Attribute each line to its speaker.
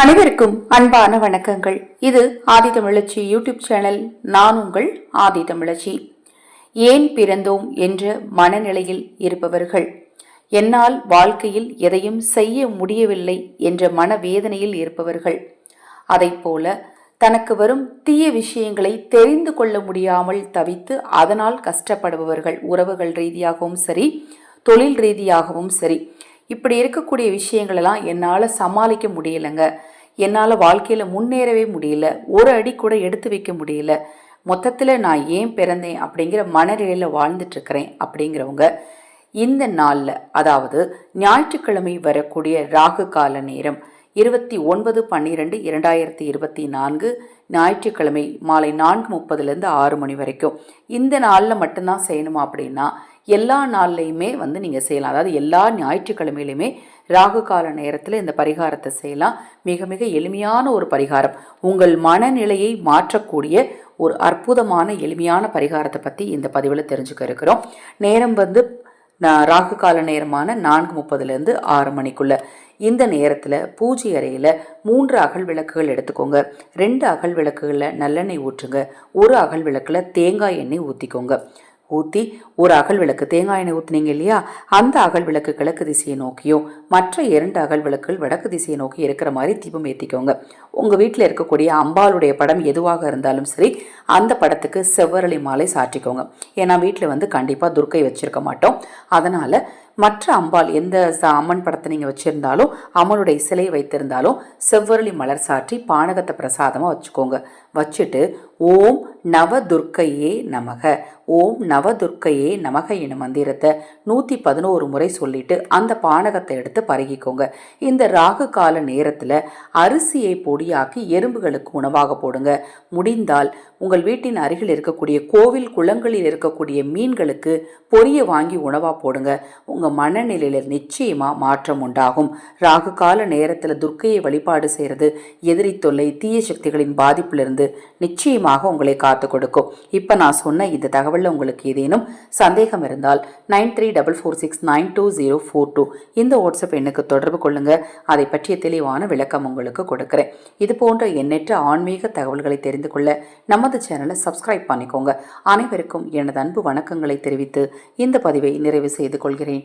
Speaker 1: அனைவருக்கும் அன்பான வணக்கங்கள். இது ஆதி தமிழச்சி யூடியூப் சேனல். நான் உங்கள் ஆதி தமிழச்சி. ஏன் பிறந்தோம் என்ற மனநிலையில் இருப்பவர்கள். என்னால் வாழ்க்கையில் எதையும் செய்ய முடியவில்லை என்ற மனவேதனையில் இருப்பவர்கள். அதைப்போல தனக்கு வரும் தீய விஷயங்களை தெரிந்து கொள்ள முடியாமல் தவித்து அதனால் கஷ்டப்படுபவர்கள் உறவுகள் ரீதியாகவும் சரி தொழில் ரீதியாகவும் சரி இப்படி இருக்கக்கூடிய விஷயங்களெல்லாம் என்னால் சமாளிக்க முடியலைங்க. என்னால் வாழ்க்கையில் முன்னேறவே முடியல. ஒரு அடி கூட எடுத்து வைக்க முடியல. மொத்தத்தில் நான் ஏன் பிறந்தேன் அப்படிங்கிற மனநிலையில் வாழ்ந்துட்டுருக்கிறேன் அப்படிங்கிறவங்க இந்த நாளில் அதாவது ஞாயிற்றுக்கிழமை வரக்கூடிய ராகு கால நேரம் இருபத்தி ஒன்பது பன்னிரெண்டு இரண்டாயிரத்தி இருபத்தி நான்கு ஞாயிற்றுக்கிழமை மாலை நான்கு முப்பதுலேருந்து ஆறு மணி வரைக்கும். இந்த நாளில் மட்டும்தான் செய்யணுமா அப்படின்னா எல்லா நாள்லையுமே வந்து நீங்கள் செய்யலாம். அதாவது எல்லா ஞாயிற்றுக்கிழமையிலையுமே ராகு கால நேரத்தில் இந்த பரிகாரத்தை செய்யலாம். மிக மிக எளிமையான ஒரு பரிகாரம். உங்கள் மனநிலையை மாற்றக்கூடிய ஒரு அற்புதமான எளிமையான பரிகாரத்தை பற்றி இந்த பதிவில் தெரிஞ்சுக்க இருக்கிறோம். நேரம் வந்து ராகு கால நேரமான நான்கு முப்பதுலேருந்து ஆறு மணிக்குள்ள. இந்த நேரத்தில் பூஜை அறையில் மூன்று அகல் விளக்குகள் எடுத்துக்கோங்க. ரெண்டு அகல் விளக்குகளில் நல்லெண்ணெய் ஊற்றுங்க. ஒரு அகல் விளக்கில் தேங்காய் எண்ணெய் ஊற்றிக்கோங்க ஊற்றி ஒரு அகல் விளக்கு தேங்காய் எண்ணெய் ஊற்றுனீங்க இல்லையா? அந்த அகல் விளக்கு கிழக்கு திசையை நோக்கியும் மற்ற இரண்டு அகல் விளக்குகள் வடக்கு திசையை நோக்கி இருக்கிற மாதிரி தீபம் ஏற்றிக்கோங்க உங்கள் வீட்டில் இருக்கக்கூடிய அம்பாளுடைய படம் எதுவாக இருந்தாலும் சரி அந்த படத்துக்கு செவ்வரளி மாலை சாற்றிக்கோங்க. ஏன்னா வீட்டில் வந்து கண்டிப்பாக துர்க்கை வச்சுருக்க மாட்டோம். அதனால் மற்ற அம்பாள் எந்த அம்மன் படத்தை நீங்கள் வச்சுருந்தாலும் அம்மனுடைய சிலை வைத்திருந்தாலும் செவ்வரளி மலர் சாற்றி பானகத்தை பிரசாதமாக வச்சுக்கோங்க. வச்சுட்டு ஓம் நவதுர்க்கையே நமக. ஓம் நவதுர்க்கையே நமக எனும் மந்திரத்தை நூற்றி பதினோரு முறை சொல்லிட்டு அந்த பானகத்தை எடுத்து பருகிக்கோங்க. இந்த ராகு கால நேரத்தில் அரிசியை பொடியாக்கி எறும்புகளுக்கு உணவாக போடுங்க. முடிந்தால் உங்கள் வீட்டின் அருகில் இருக்கக்கூடிய கோவில் குளங்களில் இருக்கக்கூடிய மீன்களுக்கு பொரிய வாங்கி உணவாக போடுங்க. உங்கள் மனநிலையில் நிச்சயமாக மாற்றம் உண்டாகும். ராகு கால நேரத்தில் துர்க்கையை வழிபாடு செய்கிறது எதிரி தொல்லை தீய சக்திகளின் பாதிப்பிலிருந்து நிச்சயமாக உங்களை காத்து கொடுக்கும். இப்போ நான் சொன்ன இந்த தகவலில் உங்களுக்கு ஏதேனும் சந்தேகம் இருந்தால் nine three double four six nine two zero four two இந்த வாட்ஸ்அப் எண்ணுக்கு தொடர்பு கொள்ளுங்க. அதை பற்றிய தெளிவான விளக்கம் உங்களுக்கு கொடுக்குறேன். இது போன்ற எண்ணற்ற ஆன்மீக தகவல்களை தெரிந்து கொள்ள நமது சேனலை சப்ஸ்கிரைப் பண்ணிக்கோங்க. அனைவருக்கும் எனது அன்பு வணக்கங்களை தெரிவித்து இந்த பதிவை நிறைவு செய்து கொள்கிறேன்.